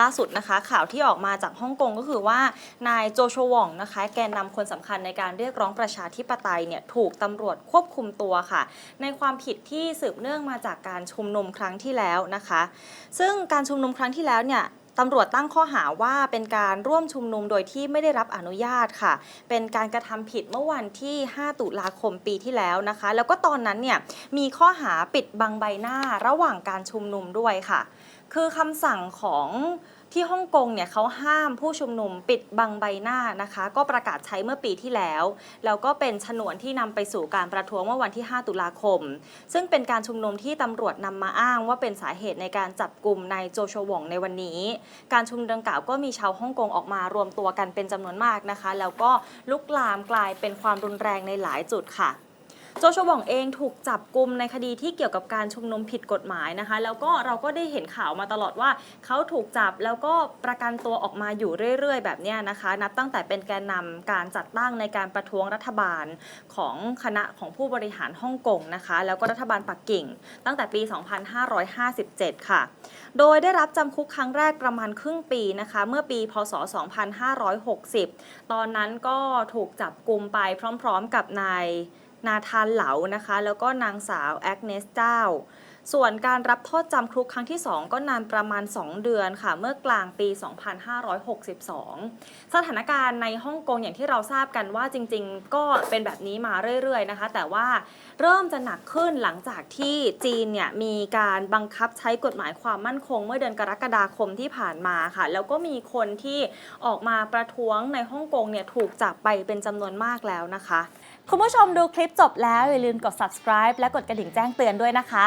ล่าสุดนะคะ ข่าวที่ออกมาจากฮ่องกงก็คือว่านายโจโชวองนะคะ แกนนำคนสำคัญในการเรียกร้องประชาธิปไตยเนี่ยถูกตำรวจควบคุมตัวค่ะ ในความผิดที่สืบเนื่องมาจากการชุมนุมครั้งที่แล้วนะคะ ซึ่งการชุมนุมครั้งที่แล้วเนี่ย ตำรวจตั้งข้อหาว่าเป็นการร่วมชุมนุมโดยที่ไม่ได้รับอนุญาตค่ะ เป็นการกระทำผิดเมื่อวันที่ 5 ตุลาคมปีที่แล้วนะคะ แล้วก็ตอนนั้นเนี่ยมีข้อหาปิดบังใบหน้าระหว่างการชุมนุมด้วยค่ะ คือคำสั่งของ ที่ฮ่องกงเนี่ยเขาห้ามผู้ชุมนุมปิดบังใบหน้านะคะ ก็ประกาศใช้เมื่อปีที่แล้ว แล้วก็เป็นฉนวนที่นำไปสู่การประท้วงเมื่อวันที่ 5 ตุลาคม ซึ่งเป็นการชุมนุมที่ตำรวจนำมาอ้างว่าเป็นสาเหตุในการจับกลุ่มนายโจชวองในวันนี้ การชุมนุมดังกล่าวก็มีชาวฮ่องกงออกมารวมตัวกันเป็นจำนวนมากนะคะ แล้วก็ลุกลามกลายเป็นความรุนแรงในหลายจุดค่ะ โจโฉวองเองถูกจับกลุ่มในคดีที่เกี่ยวกับการชุมนุมผิดกฎหมายนะคะ แล้วก็เราก็ได้เห็นข่าวมาตลอดว่าเขาถูกจับแล้วก็ประกันตัวออกมาอยู่เรื่อย ๆ แบบนี้นะคะ นับตั้งแต่เป็นแกนนำการจัดตั้งในการประท้วงรัฐบาลของคณะของผู้บริหารฮ่องกงนะคะ แล้วก็รัฐบาลปักกิ่ง ตั้งแต่ปี 2557 ค่ะ โดยได้รับจำคุกครั้งแรกประมาณครึ่งปีนะคะ เมื่อปี พศ 2560 ตอนนั้นก็ถูกจับกลุ่มไปพร้อม ๆ กับนาย นาธานเหลานะคะ แล้วก็นางสาวแอกเนสเจ้า ส่วนการรับโทษจำคุกครั้งที่ 2 ก็นานประมาณ 2 เดือนค่ะ เมื่อกลางปี 2562 สถานการณ์ในฮ่องกงอย่างที่เราทราบกันว่าจริง ๆ ก็เป็นแบบนี้มาเรื่อย ๆ นะคะ แต่ว่าเริ่มจะหนักขึ้นหลังจากที่จีนเนี่ยมีการบังคับใช้กฎหมายความมั่นคง เมื่อเดือนกรกฎาคมที่ผ่านมาค่ะ แล้วก็มีคนที่ออกมาประท้วงในฮ่องกงเนี่ยถูกจับไปเป็นจำนวนมากแล้วนะคะ คุณผู้ชมดูคลิปจบแล้วอย่าลืมกด subscribe และกดกระดิ่งแจ้งเตือนด้วยนะคะ